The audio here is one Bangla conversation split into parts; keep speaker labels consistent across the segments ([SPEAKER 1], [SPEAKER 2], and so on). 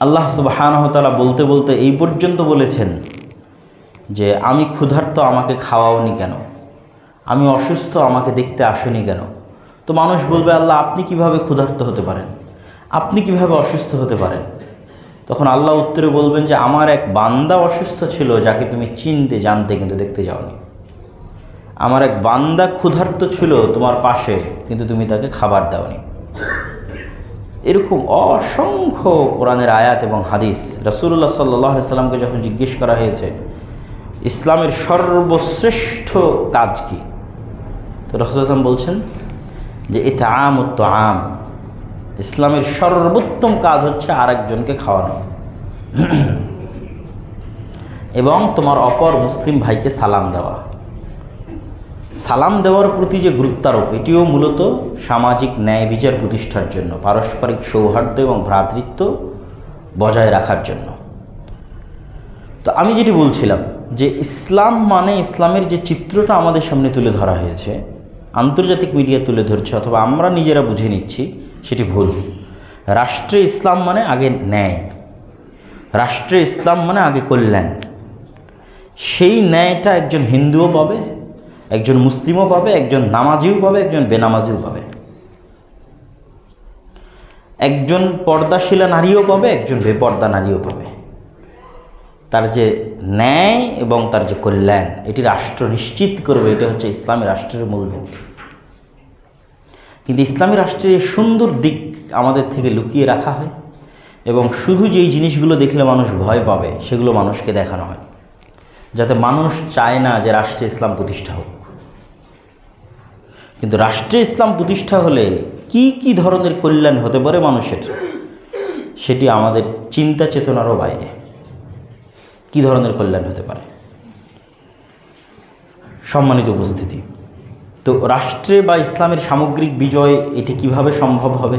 [SPEAKER 1] আল্লাহ সুবাহানহতালা বলতে বলতে এই পর্যন্ত বলেছেন যে আমি ক্ষুধার্ত আমাকে খাওয়াওনি কেন? আমি অসুস্থ আমাকে দেখতে আসনি কেন? তো মানুষ বলবে, আল্লাহ, আপনি কীভাবে ক্ষুধার্ত হতে পারেন? আপনি কীভাবে অসুস্থ হতে পারেন? তখন আল্লাহ উত্তরে বলবেন যে, আমার এক বান্দা অসুস্থ ছিল যাকে তুমি চিনতে, জানতে কিন্তু দেখতে যাওনি। আমার এক বান্দা ক্ষুধার্ত ছিল তোমার পাশে কিন্তু তুমি তাকে খাবার দাওনি। এরকম অসংখ্য কোরআনের আয়াত এবং হাদিস রসুল্লাহ সাল্লাহ সাল্লামকে যখন জিজ্ঞেস করা হয়েছে, ইসলামের সর্বশ্রেষ্ঠ কাজ কি? তো রসুলাম বলছেন যে এতে আম তো আম ইসলামের সর্বোত্তম কাজ হচ্ছে আরেকজনকে খাওয়ানো। এবং তোমার অপর মুসলিম ভাইকে সালাম দেওয়া। সালাম দেওয়ার প্রতি যে গুরুত্বারোপ, এটিও মূলত সামাজিক ন্যায় বিচার প্রতিষ্ঠার জন্য, পারস্পরিক সৌহার্দ্য এবং ভ্রাতৃত্ব বজায় রাখার জন্য। তো আমি যেটি বলছিলাম যে ইসলাম মানে ইসলামের যে চিত্রটা আমাদের সামনে তুলে ধরা হয়েছে, আন্তর্জাতিক মিডিয়া তুলে ধরছে অথবা আমরা নিজেরা বুঝে নিচ্ছি, সেটি ভুল। রাষ্ট্রে ইসলাম মানে আগে ন্যায়। রাষ্ট্রে ইসলাম মানে আগে কল্যাণ। সেই ন্যায়টা একজন হিন্দুও পাবে একজন মুসলিমও পাবে, একজন নামাজিও পাবে, একজন বেনামাজিও পাবে। একজন পর্দাশীলা নারীও পাবে, একজন বেপর্দা নারীও পাবে। তার যে ন্যায় এবং তার যে কল্যাণ, এটি রাষ্ট্র নিশ্চিত করবে, এটা হচ্ছে ইসলামী রাষ্ট্রের মূল মূলভূত কিন্তু ইসলামী রাষ্ট্রের সুন্দর দিক আমাদের থেকে লুকিয়ে রাখা হয় এবং শুধু যেই জিনিসগুলো দেখলে মানুষ ভয় পাবে, সেগুলো মানুষকে দেখানো হয়। যাতে মানুষ চায় না যে রাষ্ট্রে ইসলাম প্রতিষ্ঠা হোক। কিন্তু রাষ্ট্রে ইসলাম প্রতিষ্ঠা হলে কি কি ধরনের কল্যাণ হতে পারে মানুষের? সেটি আমাদের চিন্তা চেতনারও বাইরে। কি ধরনের কল্যাণ হতে পারে? সম্মানিত উপস্থিতি। তো রাষ্ট্রে বা ইসলামের সামগ্রিক বিজয় এটি কীভাবে সম্ভব হবে?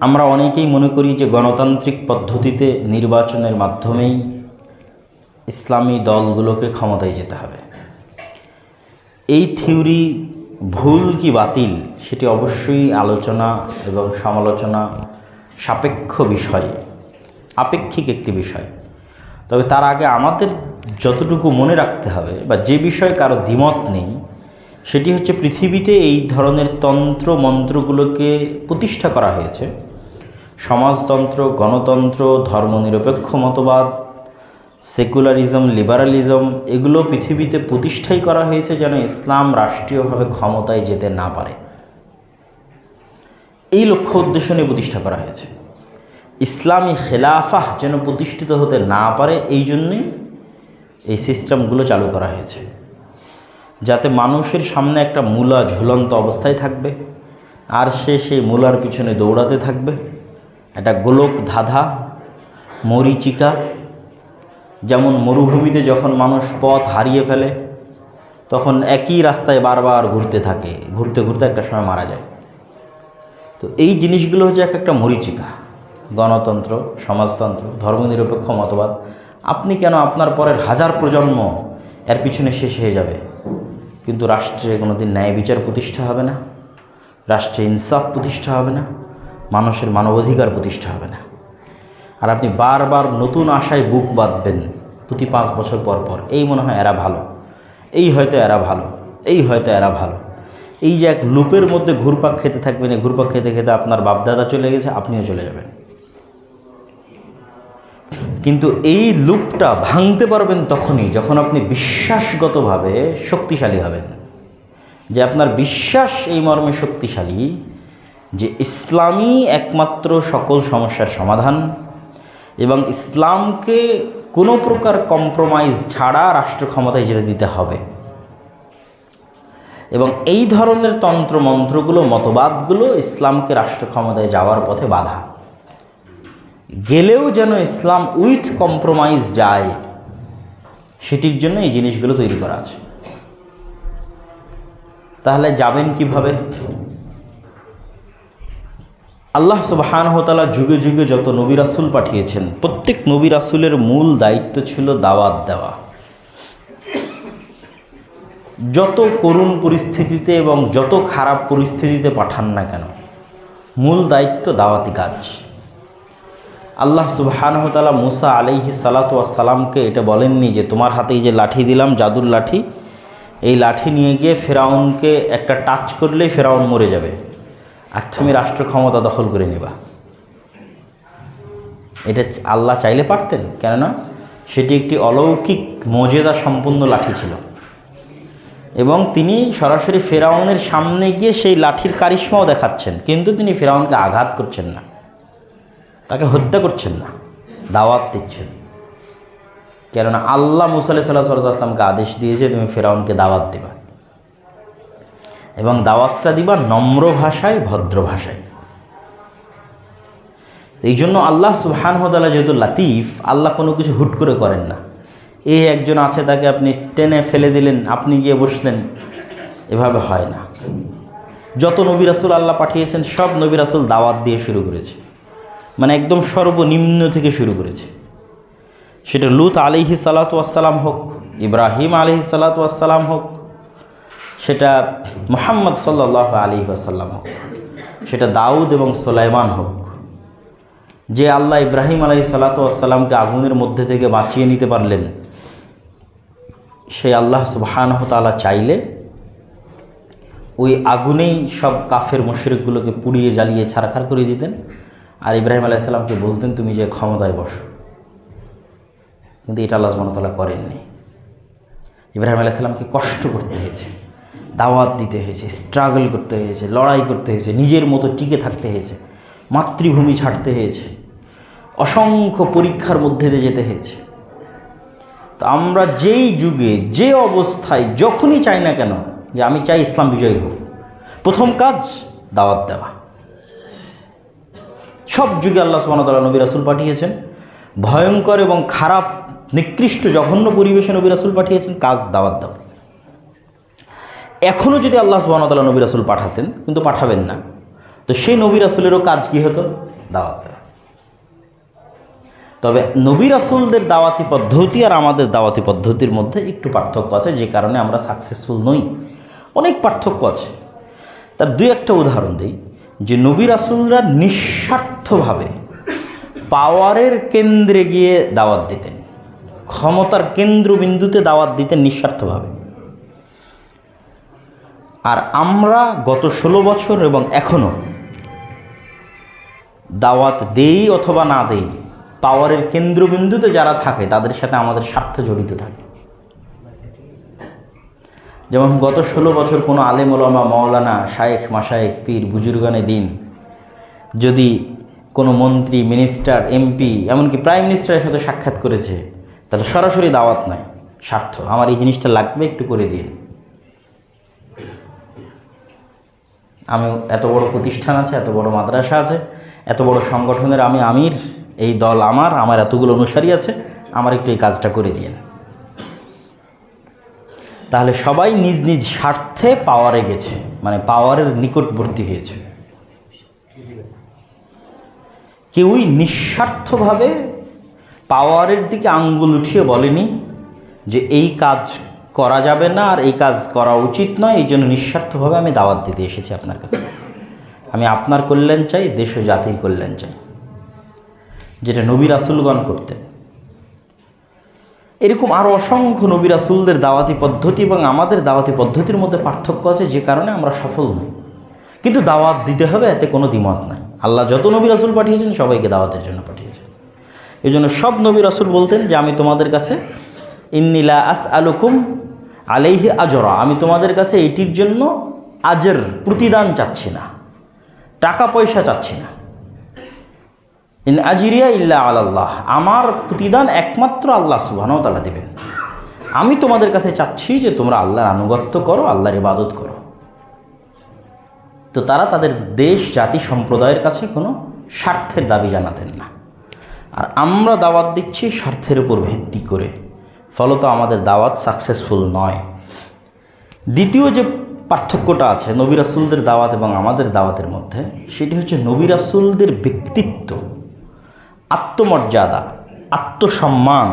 [SPEAKER 1] আমরা অনেকেই মনে করি যে গণতান্ত্রিক পদ্ধতিতে নির্বাচনের মাধ্যমেই ইসলামী দলগুলোকে ক্ষমতায় যেতে হবে। এই থিওরি ভুল কি বাতিল সেটি অবশ্যই আলোচনা এবং সমালোচনা সাপেক্ষ বিষয়, আপেক্ষিক একটি বিষয়। তবে তার আগে আমাদের যতটুকু মনে রাখতে হবে বা যে বিষয়ে কারও দ্বিমত নেই, সেটি হচ্ছে পৃথিবীতে এই ধরনের তন্ত্র মন্ত্রগুলোকে প্রতিষ্ঠা করা হয়েছে। সমাজতন্ত্র, গণতন্ত্র, ধর্মনিরপেক্ষ মতবাদ সেকুলারিজম, লিবারালিজম, এগুলো পৃথিবীতে প্রতিষ্ঠাই করা হয়েছে যেন ইসলাম রাষ্ট্রীয়ভাবে ক্ষমতায় যেতে না পারে। এই লক্ষ্য উদ্দেশ্য নিয়ে প্রতিষ্ঠা করা হয়েছে। ইসলামী খেলাফাহ যেন প্রতিষ্ঠিত হতে না পারে, এই জন্যই এই সিস্টেমগুলো চালু করা হয়েছে। যাতে মানুষের সামনে একটা মূলা ঝুলন্ত অবস্থায় থাকবে, আর সে সেই মূলার পিছনে দৌড়াতে থাকবে। একটা গোলক ধাঁধা, মরিচিকা যেমন মরুভূমিতে যখন মানুষ পথ হারিয়ে ফেলে, তখন একই রাস্তায় বারবার ঘুরতে থাকে, ঘুরতে ঘুরতে একটা সময় মারা যায়। তো এই জিনিসগুলো হচ্ছে এক একটা মরিচিকা, গণতন্ত্র, সমাজতন্ত্র, ধর্মনিরপেক্ষ মতবাদ। আপনি কেন আপনার পরের হাজার প্রজন্ম এর পিছনে শেষ হয়ে যাবে? কিন্তু রাষ্ট্রে কোনো দিন ন্যায় বিচার প্রতিষ্ঠা হবে না, রাষ্ট্রে ইনসাফ প্রতিষ্ঠা হবে না, মানুষের মানবাধিকার প্রতিষ্ঠা হবে না। আর আপনি বারবার নতুন আশায় বুক বাঁধবেন প্রতি পাঁচ বছর পর পর, এই মনে হয় এরা ভালো, এই হয়তো এরা ভালো, এই হয়তো এরা ভালো। এই যে এক লুপের মধ্যে ঘুরপাক খেতে থাকবেন, এই ঘুরপাক খেতে খেতে আপনার বাপদাদা চলে গেছে, আপনিও চলে যাবেন। কিন্তু এই লুপটা ভাঙতে পারবেন তখনই যখন আপনি বিশ্বাসগতভাবে শক্তিশালী হবেন। যে আপনার বিশ্বাস এই মর্মে শক্তিশালী, যে ইসলামই একমাত্র সকল সমস্যার সমাধান এবং ইসলামকে কোনো প্রকার কম্প্রোমাইজ ছাড়া রাষ্ট্র ক্ষমতায় যেতে দিতে হবে। এবং এই ধরনের তন্ত্র মন্ত্রগুলো মতবাদগুলো ইসলামকে রাষ্ট্র ক্ষমতায় যাওয়ার পথে বাধা। গেলেও যেন ইসলাম উইথ কম্প্রোমাইজ যায়, সেটির জন্য এই জিনিসগুলো তৈরি করা আছে। তাহলে যাবেন কীভাবে? আল্লাহ সুবাহানহতালা যুগে যুগে যত নবী রাসুল পাঠিয়েছেন, প্রত্যেক নবী রাসুলের মূল দায়িত্ব ছিল দাওয়াত দেওয়া। যত করুণ পরিস্থিতিতে এবং যত খারাপ পরিস্থিতিতে পাঠান না কেন, মূল দায়িত্ব দাওয়াতি কাজ। আল্লাহ সুবাহানহতালা মুসা আলিহি সালাতামকে এটা বলেননি যে, তোমার হাতে যে লাঠি দিলাম, জাদুর লাঠি, এই লাঠি নিয়ে গিয়ে ফেরাউনকে একটা টাচ করলেই ফেরাউন মরে যাবে। আর তুমি রাষ্ট্র ক্ষমতা দখল করে নেবা। এটা আল্লাহ চাইলে পারতেন, কেননা সেটি একটি অলৌকিক মজেদা সম্পন্ন লাঠি ছিল। এবং তিনি সরাসরি ফেরাউনের সামনে গিয়ে সেই লাঠির কারিশ্মাও দেখাচ্ছেন, কিন্তু তিনি ফেরাউনকে আঘাত করছেন না। তাকে হত্যা করছেন না, দাওয়াত দিচ্ছেন। কেননা আল্লাহ মুসাল্লাহ সাল্লাহ সাল্লাহ আসলামকে আদেশ দিয়েছে, তুমি ফেরাউনকে দাওয়াত দিবা। এবং দাওয়াতটা দিবা নম্র ভাষায়, ভদ্র ভাষায়। এই জন্য আল্লাহ সুবহানহতালা যেহেতু লাতিফ, আল্লাহ কোনো কিছু হুট করে করেন না। এ একজন আছে, তাকে আপনি টেনে ফেলে দিলেন, আপনি গিয়ে বসলেন, এভাবে হয় না। যত নবী রাসুল আল্লাহ পাঠিয়েছেন, সব নবী রাসুল দাওয়াত দিয়ে শুরু করেছে। মানে একদম সর্বনিম্ন থেকে শুরু করেছে। সেটা লুত আলিহি সালাতাম হোক, ইব্রাহিম আলিহি সালাতাম হোক সেটা মোহাম্মদ সাল্লাহ আলী আসাল্লাম হোক, সেটা দাউদ এবং সোলাইমান হোক, যে আল্লাহ ইব্রাহিম আলাই সালাতামকে আগুনের মধ্যে থেকে বাঁচিয়ে নিতে পারলেন, সেই আল্লাহ সুবাহানহ তালা চাইলে ওই আগুনেই সব কাফের মুশরিকগুলোকে পুড়িয়ে জ্বালিয়ে ছাড়খাড় করে দিতেন আর ইব্রাহিম আলাইসাল্লামকে বলতেন, তুমি যে ক্ষমতায় বসো। কিন্তু এটা আল্লাহ সুবাহতাল্লাহ করেননি। ইব্রাহিম আলাইসাল্লামকে কষ্ট করতে হয়েছে। দাওয়াত দিতে হয়েছে স্ট্রাগল করতে হয়েছে, লড়াই করতে হয়েছে, নিজের মতো টিকে থাকতে হয়েছে, মাতৃভূমি ছাড়তে হয়েছে, অসংখ্য পরীক্ষার মধ্যে দিয়ে যেতে হয়েছে। তো আমরা যেই যুগে, যে অবস্থায়, যখনই চাই না কেন যে আমি চাই ইসলাম বিজয়ী হোক, প্রথম কাজ দাওয়াত দেওয়া। সব যুগে আল্লাহ সুবাহতাল্লাহ নবী রাসুল পাঠিয়েছেন। ভয়ঙ্কর এবং খারাপ, নিকৃষ্ট, জঘন্য পরিবেশে নবী রাসুল পাঠিয়েছেন, কাজ দাওয়াত দেওয়া। এখনও যদি আল্লাহ সুবাহতাল্লাহ নবী রাসুল পাঠাতেন, কিন্তু পাঠাবেন না। তো সেই নবী রাসুলেরও কাজ কী হতো? দাওয়াত। দেওয়া তবে নবী রাসুলদের দাওয়াতি পদ্ধতি আর আমাদের দাওয়াতি পদ্ধতির মধ্যে একটু পার্থক্য আছে, যে কারণে আমরা সাকসেসফুল নই। অনেক পার্থক্য আছে। তার দুই একটা উদাহরণ দিই, যে নবী রাসুলরা নিঃস্বার্থভাবে পাওয়ারের কেন্দ্রে গিয়ে দাওয়াত দিতেন। ক্ষমতার কেন্দ্রবিন্দুতে দাওয়াত দিতেন নিঃস্বার্থভাবে। আর আমরা গত ষোলো বছর এবং এখনও দাওয়াত দেই অথবা না দেই, পাওয়ারের কেন্দ্রবিন্দুতে যারা থাকে, তাদের সাথে আমাদের স্বার্থ জড়িত থাকে। যেমন গত ষোলো বছর কোনো আলেম ওলামা মৌলানা শায়েখ মাসায়েক পীর, বুজুর্গানে দিন, যদি কোনো মন্ত্রী, মিনিস্টার, এমপি, এমনকি প্রাইম মিনিস্টারের সাথে সাক্ষাৎ করেছে, তাহলে সরাসরি দাওয়াত নাই, স্বার্থ। আমার এই জিনিসটা লাগবে, একটু করে দিন। আমি এত বড় প্রতিষ্ঠান আছে, এত বড় মাদ্রাসা আছে, এত বড় সংগঠনের আমি আমির, এই দল আমার আমার এতগুলো অনুসারী আছে, আমার একটু এই কাজটা করে দিন তাহলে সবাই নিজ নিজ স্বার্থে পাওয়ারে গেছে মানে পাওয়ারের নিকটবর্তী হয়েছে। কেউই নিঃস্বার্থভাবে পাওয়ারের দিকে আঙ্গুল উঠিয়ে বলেনি যে এই কাজ করা যাবে না আর এই কাজ করা উচিত নয়। এই জন্য নিঃস্বার্থভাবে আমি দাওয়াত দিতে এসেছি আপনার কাছে। আমি আপনার কল্যাণ চাই, দেশ ও জাতির কল্যাণ চাই। যেটা নবী রাসুলগণ করতেন। এরকম আরও অসংখ্য নবী রাসুলদের দাওয়াতি পদ্ধতি এবং আমাদের দাওয়াতি পদ্ধতির মধ্যে পার্থক্য আছে, যে কারণে আমরা সফল নই। কিন্তু দাওয়াত দিতে হবে, এতে কোনো দ্বিমত নাই। আল্লাহ যত নবী রাসুল পাঠিয়েছেন, সবাইকে দাওয়াতের জন্য পাঠিয়েছেন। এই জন্য সব নবী রাসুল বলতেন যে, আমি তোমাদের কাছে ইন্নিলা আস আলুকুম আলাইহি আজরা। আমি তোমাদের কাছে এটির জন্য আজের, প্রতিদান চাচ্ছি না, টাকা পয়সা চাচ্ছি না। ইন আজিরিয়া ইল্লা আল্লাহ আমার প্রতিদান একমাত্র আল্লাহ সুবাহনও তালা দেবেন। আমি তোমাদের কাছে চাচ্ছি যে তোমরা আল্লাহর আনুগত্য করো, আল্লাহর ইবাদত করো। তো তারা তাদের দেশ, জাতি, সম্প্রদায়ের কাছে কোনো স্বার্থের দাবি জানাতেন না। আর আমরা দাওয়াত দিচ্ছি স্বার্থের উপর ভিত্তি করে। ফলত আমাদের দাওয়াত সাকসেসফুল নয়। দ্বিতীয় যে পার্থক্যটা আছে নবী রাসুলদের দাওয়াত এবং আমাদের দাওয়াতের মধ্যে, সেটি হচ্ছে নবী রাসুলদের ব্যক্তিত্ব, আত্মমর্যাদা, আত্মসম্মান,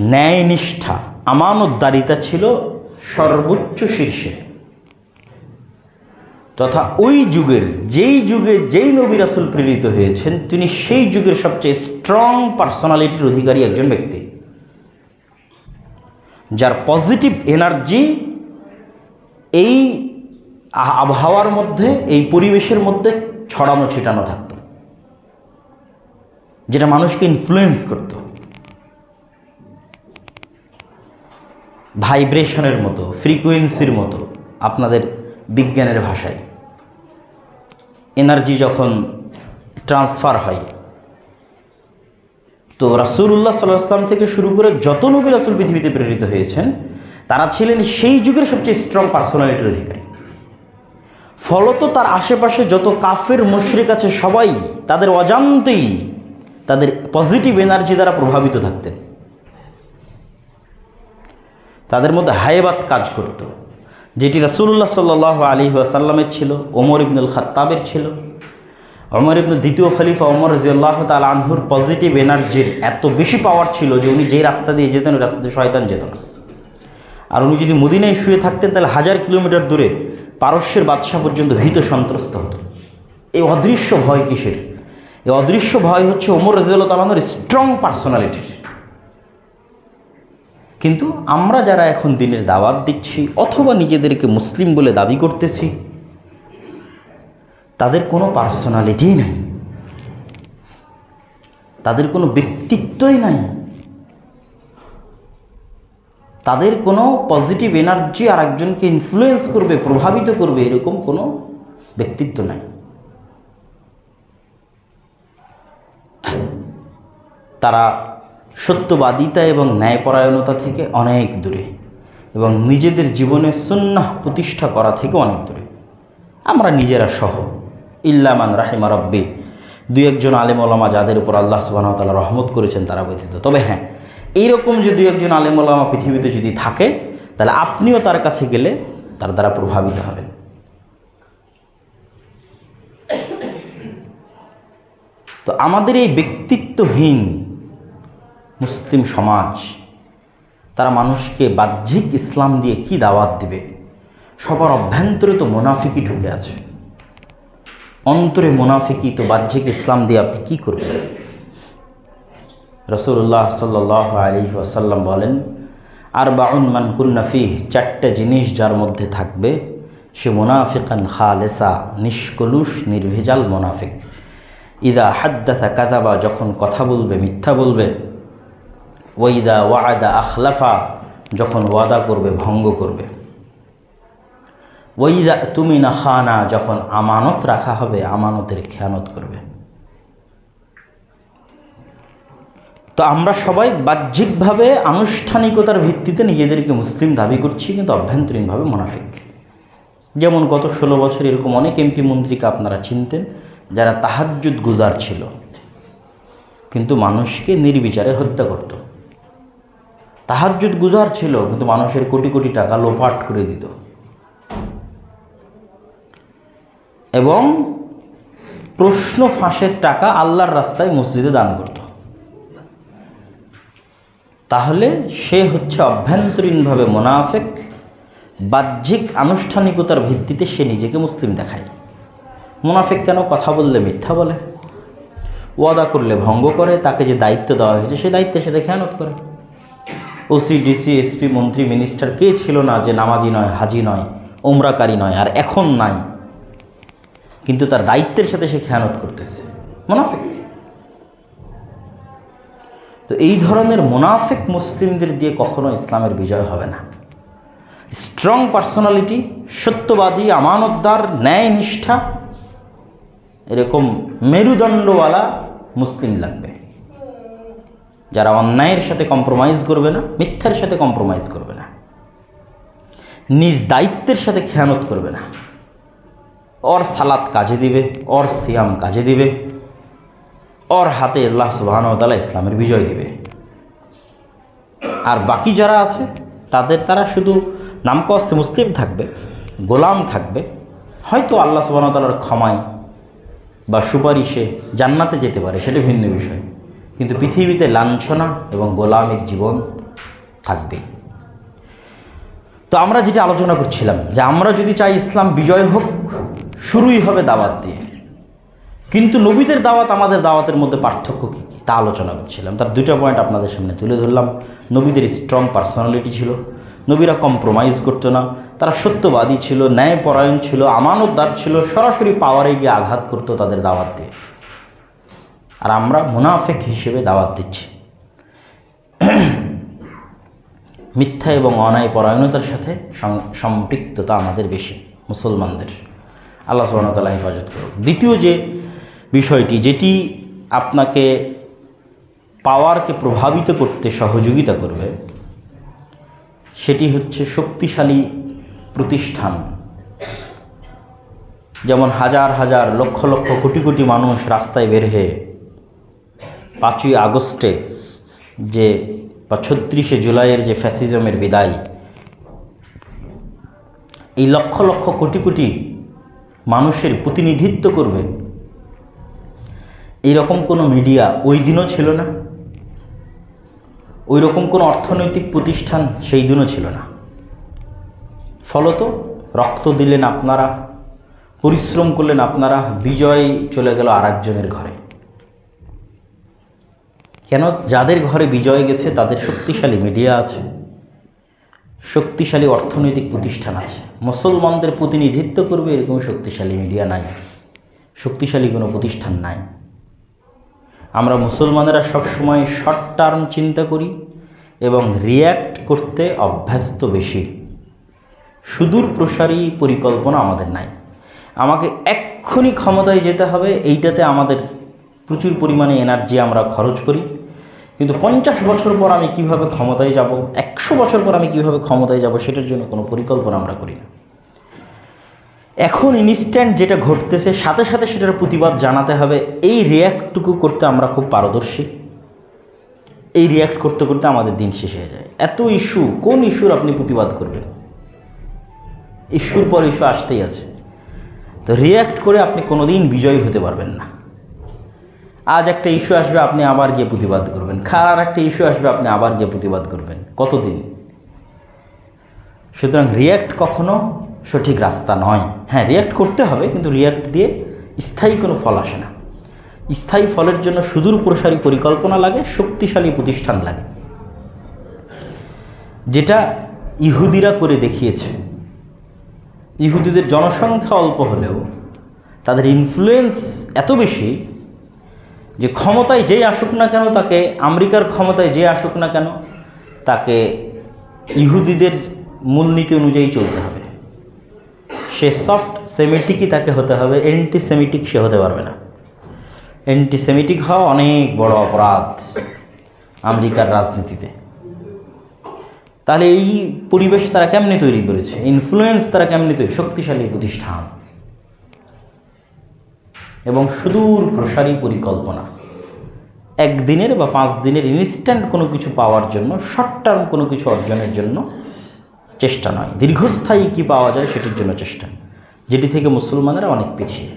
[SPEAKER 1] ন্যায়নিষ্ঠা, আমানতদারিতা ছিল সর্বোচ্চ শীর্ষে। তথা ওই যুগের, যেই যুগে যেই নবী রাসুল প্রেরিত হয়েছেন, তিনি সেই যুগের সবচেয়ে স্ট্রং পার্সোনালিটির অধিকারী একজন ব্যক্তি। যার পজিটিভ এনার্জি এই আবহাওয়ার মধ্যে, এই পরিবেশের মধ্যে ছড়ানো ছিটানো থাকত। যেটা মানুষকে ইনফ্লুয়েন্স করত। ভাইব্রেশনের মতো ফ্রিকুয়েন্সির মতো, আপনাদের বিজ্ঞানের ভাষায়। এনার্জি যখন ট্রান্সফার হয় তো রাসুল্লাহ সাল্লাহ থেকে শুরু করে যত নবী রাসুল পৃথিবীতে প্রেরিত হয়েছেন, তারা ছিলেন সেই যুগের সবচেয়ে স্ট্রং পার্সোনালিটির অধিকারী। ফলত তার আশেপাশে যত কাফের, মুশরিক আছে, সবাই তাদের অজান্তেই তাদের পজিটিভ এনার্জি দ্বারা প্রভাবিত থাকতেন। তাদের মধ্যে হায়েবাত কাজ করত। যেটি রাসুল্লাহ সাল্লাহ আলী আসাল্লামের ছিল, ওমর ইবনুল খাত্তাবের ছিল ওমর ইবনুল দ্বিতীয় খলিফা ওমর রাজিয়াল্লাহ তাল আনহুর পজিটিভ এনার্জির এত বেশি পাওয়ার ছিল যে উনি যেই রাস্তা দিয়ে যেতেন, ওই রাস্তা দিয়ে শয়তান যেত না। আর উনি যদি মদিনায় শুয়ে থাকতেন, তাহলে হাজার কিলোমিটার দূরে পারস্যের বাদশাহ পর্যন্ত ভীত সন্ত্রস্ত হতো। এই অদৃশ্য ভয় কিসের? এই অদৃশ্য ভয় হচ্ছে ওমর রাজিউল্লাহ তালানোর স্ট্রং পার্সোনালিটির কিন্তু আমরা যারা এখন দিনের দাওয়াত দিচ্ছি, অথবা নিজেদেরকে মুসলিম বলে দাবি করতেছি তাদের কোনো পার্সোনালিটিই নাই। তাদের কোনো ব্যক্তিত্বই নাই। তাদের কোনো পজিটিভ এনার্জি আর একজনকে ইনফ্লুয়েন্স করবে, প্রভাবিত করবে, এরকম কোনো ব্যক্তিত্ব নাই। তারা সত্যবাদিতা এবং ন্যায়পরায়ণতা থেকে অনেক দূরে এবং নিজেদের জীবনে সুন্নাহ প্রতিষ্ঠা করা থেকে অনেক দূরে। আমরা নিজেরা সহ। ইল্লামান রাহেমা রব্বি। দুই একজন আলেম ওলামা যাদের উপর আল্লাহ সুবাহতাল্লাহ রহমত করেছেন, তারা ব্যতীত। তবে হ্যাঁ এইরকম যদি একজন আলেম ওলামা পৃথিবীতে যদি থাকে, তাহলে আপনিও তার কাছে গেলে তার দ্বারা প্রভাবিত হবেন। তো আমাদের এই ব্যক্তিত্বহীন মুসলিম সমাজ, তারা মানুষকে বাহ্যিক ইসলাম দিয়ে কি দাওয়াত দিবে? সবার অভ্যন্তরে তো মোনাফিকই ঢুকে আছে। অন্তরে মোনাফিকি তো বাহ্যিক ইসলাম দিয়ে আপনি কী করবেন? রসুল্লাহ সাল্লাহ আলী ওয়াসাল্লাম বলেন আর বাউন মান কুন্নাফি চারটে জিনিস যার মধ্যে থাকবে, সে মোনাফিকান খালেসা, নিষ্কলুষ, নির্ভেজাল মোনাফিক। ইদা হাদ্দাথা কাদাবা যখন কথা বলবে, মিথ্যা বলবে ওইদা ওয়াদা আখলাফা, যখন ওয়াদা করবে, ভঙ্গ করবে। ওইদা তুমি না খানা, যখন আমানত রাখা হবে, আমানতের খেয়ানত করবে। তো আমরা সবাই বাহ্যিকভাবে আনুষ্ঠানিকতার ভিত্তিতে নিজেদেরকে মুসলিম দাবি করছি, কিন্তু অভ্যন্তরীণভাবে মোনাফিক। যেমন গত ষোলো বছর এরকম অনেক এমপি মন্ত্রীকে আপনারা চিনতেন, যারা তাহাজ্জুদ গুজার ছিল। কিন্তু মানুষকে নির্বিচারে হত্যা করত। তাহাজ্জুদ গুজার ছিল, কিন্তু মানুষের কোটি কোটি টাকা লোপাট করে দিত। এবং প্রশ্ন ফাঁসের টাকা আল্লাহর রাস্তায় মসজিদে দান করত। তাহলে সে হচ্ছে অভ্যন্তরীণভাবে মোনাফেক, বাহ্যিক আনুষ্ঠানিকতার ভিত্তিতে সে নিজেকে মুসলিম দেখায়। মুনাফিক কেন কথা বললে মিথ্যা বলে? ওয়াদা করলে ভঙ্গ করে, তাকে যে দায়িত্ব দেওয়া হয়েছে সে দায়িত্বে সেটা খেয়ানত করে। ওসি ডিসি এসপি, মন্ত্রী, মিনিস্টার কে ছিল না যে নামাজি নয়, হাজি নয় ওমরাকারী নয়, আর এখন নাই। কিন্তু তার দায়িত্বের সাথে সে খেয়ানত করতেছে। মোনাফেক। তো এই ধরনের মোনাফেক মুসলিমদের দিয়ে কখনো ইসলামের বিজয় হবে না। স্ট্রং পার্সোনালিটি, সত্যবাদী, আমানতদার, ন্যায় নিষ্ঠা, এরকম মেরুদণ্ডওয়ালা মুসলিম লাগবে। যারা অন্যায়ের সাথে কম্প্রোমাইজ করবে না, মিথ্যার সাথে কম্প্রোমাইজ করবে না। নিজ দায়িত্বের সাথে খেয়ানত করবে না। ওর সালাত কাজে দিবে ওর সিয়াম কাজে দিবে ওর হাতে আল্লাহ সুবাহানতালা ইসলামের বিজয় দিবে আর বাকি যারা আছে, তাদের তারা শুধু নামকস্তে মুসলিম থাকবে, গোলাম থাকবে। হয়তো আল্লাহ সুবাহতালার ক্ষমায় বা সুপারিশে জান্নাতে যেতে পারে, সেটা ভিন্ন বিষয়। কিন্তু পৃথিবীতে লাঞ্ছনা এবং গোলামের জীবন থাকবে। তো আমরা যেটা আলোচনা করছিলাম, যে আমরা যদি চাই ইসলাম বিজয় হোক শুরুই হবে দাওয়াত দিয়ে। কিন্তু নবীদের দাওয়াত আমাদের দাওয়াতের মধ্যে পার্থক্য কী কী? তা আলোচনা করছিলাম। তার দুইটা পয়েন্ট আপনাদের সামনে তুলে ধরলাম। নবীদের স্ট্রং পার্সোনালিটি ছিল। নবীরা কম্প্রোমাইজ করতো না। তারা সত্যবাদী ছিল, ন্যায়পরায়ণ ছিল, আমানতদার ছিল, সরাসরি পাওয়ারে গিয়ে আঘাত করতো তাদের দাওয়াত দিয়ে। আর আমরা মুনাফেক হিসেবে দাওয়াত দিচ্ছি। মিথ্যা এবং অনায় পরায়ণতার সাথে সম্পৃক্ততা আমাদের বেশি, মুসলমানদের। আল্লাহ সুবাহতাল্লাহ হেফাজত করুক। দ্বিতীয় যে বিষয়টি, যেটি আপনাকে পাওয়ারকে প্রভাবিত করতে সহযোগিতা করবে, সেটি হচ্ছে শক্তিশালী প্রতিষ্ঠান। যেমন হাজার হাজার, লক্ষ লক্ষ, কোটি কোটি মানুষ রাস্তায় বের হয়ে পাঁচই আগস্টে যে বা ছত্রিশে জুলাইয়ের যে ফ্যাসিজমের বিদায়, এই লক্ষ লক্ষ, কোটি কোটি মানুষের প্রতিনিধিত্ব করবে। এইরকম কোনো মিডিয়া ওই দিনও ছিল না। ওই রকম কোনো অর্থনৈতিক প্রতিষ্ঠান সেই দিনও ছিল না। ফলত রক্ত দিলেন আপনারা, পরিশ্রম করলেন আপনারা, বিজয় চলে গেল আর একজনের ঘরে। কেন? যাদের ঘরে বিজয় গেছে, তাদের শক্তিশালী মিডিয়া আছে। শক্তিশালী অর্থনৈতিক প্রতিষ্ঠান আছে। মুসলমানদের প্রতিনিধিত্ব করবে এরকম শক্তিশালী মিডিয়া নাই। শক্তিশালী কোনো প্রতিষ্ঠান নাই। আমরা মুসলমানেরা সবসময় শর্ট টার্ম চিন্তা করি এবং রিয়্যাক্ট করতে অভ্যস্ত বেশি। সুদূর প্রসারী পরিকল্পনা আমাদের নাই। আমাকে এক্ষুনি ক্ষমতায় যেতে হবে, এইটাতে আমাদের প্রচুর পরিমাণে এনার্জি আমরা খরচ করি। কিন্তু পঞ্চাশ বছর পর আমি কীভাবে ক্ষমতায় যাব, একশো বছর পর আমি কীভাবে ক্ষমতায় যাব, সেটার জন্য কোনো পরিকল্পনা আমরা করি না। এখন ইনস্ট্যান্ট যেটা ঘটতেছে, সাথে সাথে সেটার প্রতিবাদ জানাতে হবে, এই রিয়্যাক্টটুকু করতে আমরা খুব পারদর্শী। এই রিয়্যাক্ট করতে করতে আমাদের দিন শেষ হয়ে যায়। এত ইস্যু কোন ইস্যুর আপনি প্রতিবাদ করবেন? ইস্যুর পর ইস্যু আসতেই আছে। তো রিয়্যাক্ট করে আপনি কোনোদিন বিজয়ী হতে পারবেন না। আজ একটা ইস্যু আসবে, আপনি আবার গিয়ে প্রতিবাদ করবেন। খারাপ একটা ইস্যু আসবে, আপনি আবার গিয়ে প্রতিবাদ করবেন। কতদিন? সুতরাং রিয়্যাক্ট কখনো সঠিক রাস্তা নয়। হ্যাঁ রিয়্যাক্ট করতে হবে, কিন্তু রিয়্যাক্ট দিয়ে স্থায়ী কোনো ফল আসে না। স্থায়ী ফলের জন্য সুদূর প্রসারী পরিকল্পনা লাগে, শক্তিশালী প্রতিষ্ঠান লাগে। যেটা ইহুদিরা করে দেখিয়েছে। ইহুদিদের জনসংখ্যা অল্প হলেও, তাদের ইনফ্লুয়েন্স এত বেশি যে ক্ষমতায় যেই আসুক না কেন, তাকে আমেরিকার ক্ষমতায় যে আসুক না কেন, তাকে ইহুদিদের মূলনীতি অনুযায়ী চলতে হবে। সে সফট সেমিটিকই তাকে হতে হবে অ্যান্টি সে হতে পারবে না। অ্যান্টি হওয়া অনেক বড় অপরাধ আমেরিকার রাজনীতিতে। তাহলে এই পরিবেশ তারা কেমনে তৈরি করেছে? ইনফ্লুয়েন্স তারা কেমনে তৈরি? শক্তিশালী প্রতিষ্ঠান। এবং সুদূর প্রসারী পরিকল্পনা। একদিনের বা পাঁচ দিনের ইনস্ট্যান্ট কোনো কিছু পাওয়ার জন্য শর্ট টার্ম কোনো কিছু অর্জনের জন্য চেষ্টা নয়। দীর্ঘস্থায়ী কি পাওয়া যায় সেটির জন্য চেষ্টা, যেটি থেকে মুসলমানেরা অনেক পিছিয়ে।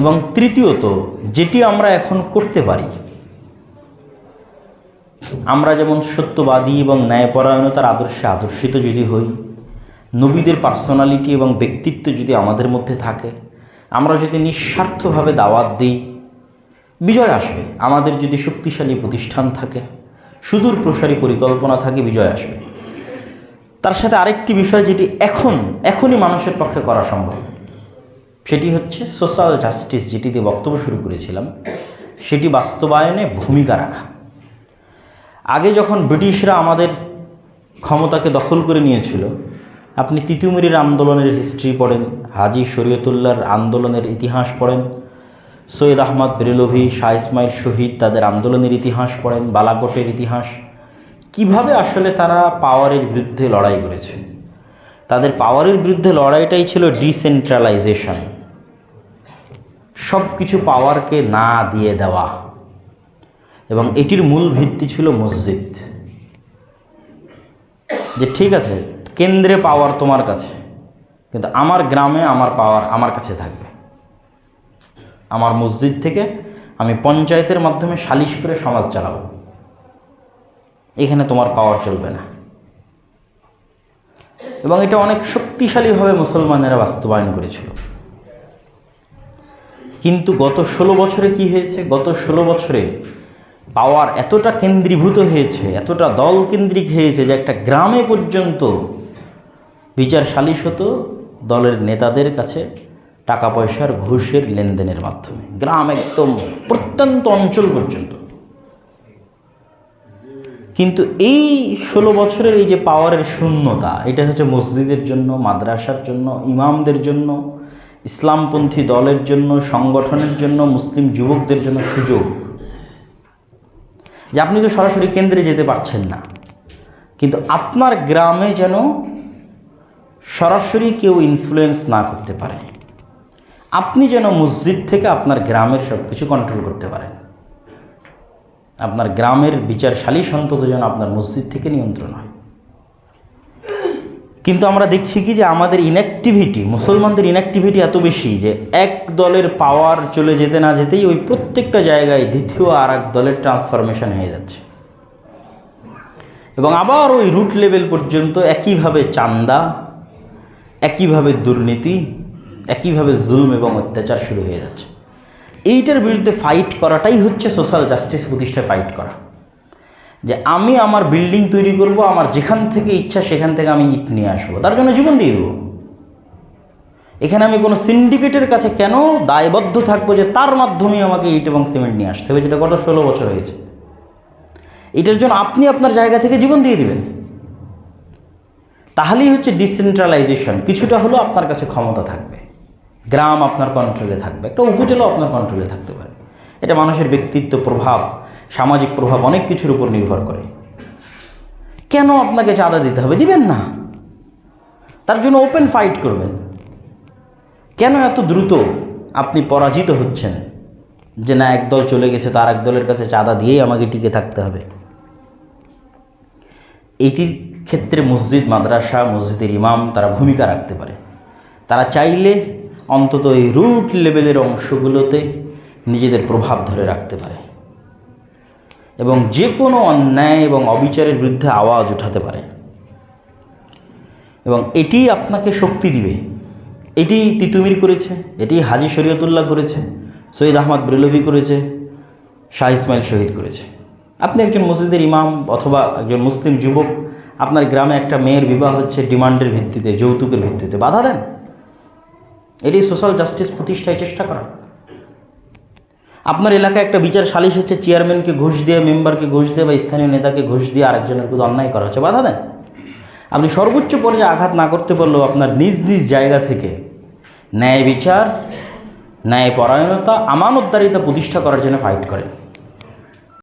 [SPEAKER 1] এবং তৃতীয়ত, যেটি আমরা এখন করতে পারি, আমরা যেমন সত্যবাদী এবং ন্যায়পরায়ণতার আদর্শে আদর্শিত যদি হই নবীদের পার্সোনালিটি এবং ব্যক্তিত্ব যদি আমাদের মধ্যে থাকে, আমরা যদি নিঃস্বার্থভাবে দাওয়াত দিই, বিজয় আসবে। আমাদের যদি শক্তিশালী প্রতিষ্ঠান থাকে, সুদূর প্রসারী পরিকল্পনা থাকে, বিজয় আসবে। তার সাথে আরেকটি বিষয় যেটি এখন, এখনই মানুষের পক্ষে করা সম্ভব, সেটি হচ্ছে সোশ্যাল জাস্টিস যেটি দিয়ে বক্তব্য শুরু করেছিলাম, সেটি বাস্তবায়নে ভূমিকা রাখা। আগে যখন ব্রিটিশরা আমাদের ক্ষমতাকে দখল করে নিয়েছিল আপনি তিতুমিরের আন্দোলনের হিস্ট্রি পড়েন, হাজি শরীয়তুল্লাহর আন্দোলনের ইতিহাস পড়েন, সৈয়দ আহমদ বেরেলভি, শাহ ইসমাইল শহীদ তাদের আন্দোলনের ইতিহাস পড়েন, বালাকোটের ইতিহাস। কীভাবে আসলে তারা পাওয়ারের বিরুদ্ধে লড়াই করেছে? তাদের পাওয়ারের বিরুদ্ধে লড়াইটাই ছিল ডিসেন্ট্রালাইজেশন। সব কিছু পাওয়ারকে না দিয়ে দেওয়া। এবং এটির মূল ভিত্তি ছিল মসজিদ। যে ঠিক আছে কেন্দ্রে পাওয়ার তোমার কাছে। কিন্তু আমার গ্রামে আমার পাওয়ার আমার কাছে থাকবে। আমার মসজিদ থেকে আমি পঞ্চায়েতের মাধ্যমে সালিশ করে সমাজ চালাবো। এখানে তোমার পাওয়ার চলবে না। এবং এটা অনেক শক্তিশালীভাবে মুসলমানেরা বাস্তবায়ন করেছিল। কিন্তু গত ষোলো বছরে কি হয়েছে? গত ষোলো বছরে পাওয়ার এতটা কেন্দ্রীভূত হয়েছে, এতটা দল কেন্দ্রিক হয়েছে যে একটা গ্রামে পর্যন্ত বিচার সালিশ হতো দলের নেতাদের কাছে টাকা পয়সার ঘুষের লেনদেনের মাধ্যমে, গ্রাম একদম প্রত্যন্ত অঞ্চল পর্যন্ত। কিন্তু এই ষোলো বছরের এই যে পাওয়ারের শূন্যতা, এটা হচ্ছে মসজিদের জন্য, মাদ্রাসার জন্য, ইমামদের জন্য, ইসলামপন্থী দলের জন্য, সংগঠনের জন্য, মুসলিম যুবকদের জন্য সুযোগ। যে আপনি তো সরাসরি কেন্দ্রে যেতে পারছেন না। কিন্তু আপনার গ্রামে যেন সরাসরি কেউ ইনফ্লুয়েন্স না করতে পারে। আপনি যেন মসজিদ থেকে আপনার গ্রামের সব কিছু কন্ট্রোল করতে পারেন। আপনার গ্রামের বিচার সালিশ অন্তত যেন আপনার মসজিদ থেকে নিয়ন্ত্রণ হয়। কিন্তু আমরা দেখছি কি যে আমাদের ইনঅ্যাক্টিভিটি মুসলমানদের ইনঅ্যাক্টিভিটি এত বেশি যে এক দলের পাওয়ার চলে যেতে না যেতেই ওই প্রত্যেকটা জায়গায় দ্বিতীয় আর এক দলের ট্রান্সফরমেশন হয়ে যাচ্ছে। এবং আবার ওই রুট লেভেল পর্যন্ত একইভাবে চান্দা একইভাবে দুর্নীতি, একইভাবে জুলুম এবং অত্যাচার শুরু হয়ে যাচ্ছে। এইটার বিরুদ্ধে ফাইট করাটাই হচ্ছে সোশ্যাল জাস্টিস প্রতিষ্ঠায় ফাইট করা। যে আমি আমার বিল্ডিং তৈরি করব, আমার যেখান থেকে ইচ্ছা সেখান থেকে আমি ইট নিয়ে আসব, তার জন্য জীবন দিয়ে দেবো। এখানে আমি কোনো সিন্ডিকেটের কাছে কেন দায়বদ্ধ থাকব যে তার মাধ্যমে আমাকে ইট এবং সিমেন্ট নিয়ে আসতে হবে, যেটা গত ষোলো বছর হয়েছে। এটার জন্য আপনি আপনার জায়গা থেকে জীবন দিয়ে দিবেন। তাহলেই হচ্ছে ডিসেন্ট্রালাইজেশন কিছুটা হলেও আপনার কাছে ক্ষমতা থাকবে। গ্রাম আপনার কন্ট্রোলে থাকবে। একটা উপজেলাও আপনার কন্ট্রোলে থাকতে পারে। এটা মানুষের ব্যক্তিত্ব প্রভাব, সামাজিক প্রভাব অনেক কিছুর উপর নির্ভর করে। কেন আপনাকে চাঁদা দিতে হবে? দিবেন না। তার জন্য ওপেন ফাইট করবেন। কেন এত দ্রুত আপনি পরাজিত হচ্ছেন? যে না, একদল চলে গেছে, তার এক দলের কাছে চাঁদা দিয়েই আমাকে টিকে থাকতে হবে। এটির ক্ষেত্রে মসজিদ, মাদ্রাসা, মসজিদের ইমাম তারা ভূমিকা রাখতে পারে। তারা চাইলে অন্তত এই রুট লেভেলের অংশগুলোতে নিজেদের প্রভাব ধরে রাখতে পারে। এবং যে কোনো অন্যায় এবং অবিচারের বিরুদ্ধে আওয়াজ উঠাতে পারে। এবং এটি আপনাকে শক্তি দিবে। এটি তিতুমির করেছে, এটি হাজি শরীয়তুল্লাহ করেছে, সৈয়দ আহমদ ব্রেলভি করেছে, শাহ ইসমাইল শহীদ করেছে। আপনি একজন মসজিদের ইমাম অথবা একজন মুসলিম যুবক, আপনার গ্রামে একটা মেয়ের বিবাহ হচ্ছে ডিমান্ডের ভিত্তিতে, যৌতুকের ভিত্তিতে। বাধা দেন। এটি সোশ্যাল জাস্টিস প্রতিষ্ঠায় চেষ্টা করা। আপনার এলাকায় একটা বিচার সালিশ হচ্ছে চেয়ারম্যানকে ঘুষ দিয়ে, মেম্বারকে ঘুষ দিয়ে বা স্থানীয় নেতাকে ঘুষ দিয়ে আরেকজনের প্রতি অন্যায় করা হচ্ছে। বাধা দেন। আপনি সর্বোচ্চ পর্যায়ে আঘাত না করতে পারলেও আপনার নিজ নিজ জায়গা থেকে ন্যায় বিচার, ন্যায় পরায়ণতা, আমানতদারিতা প্রতিষ্ঠা করার জন্য ফাইট করেন।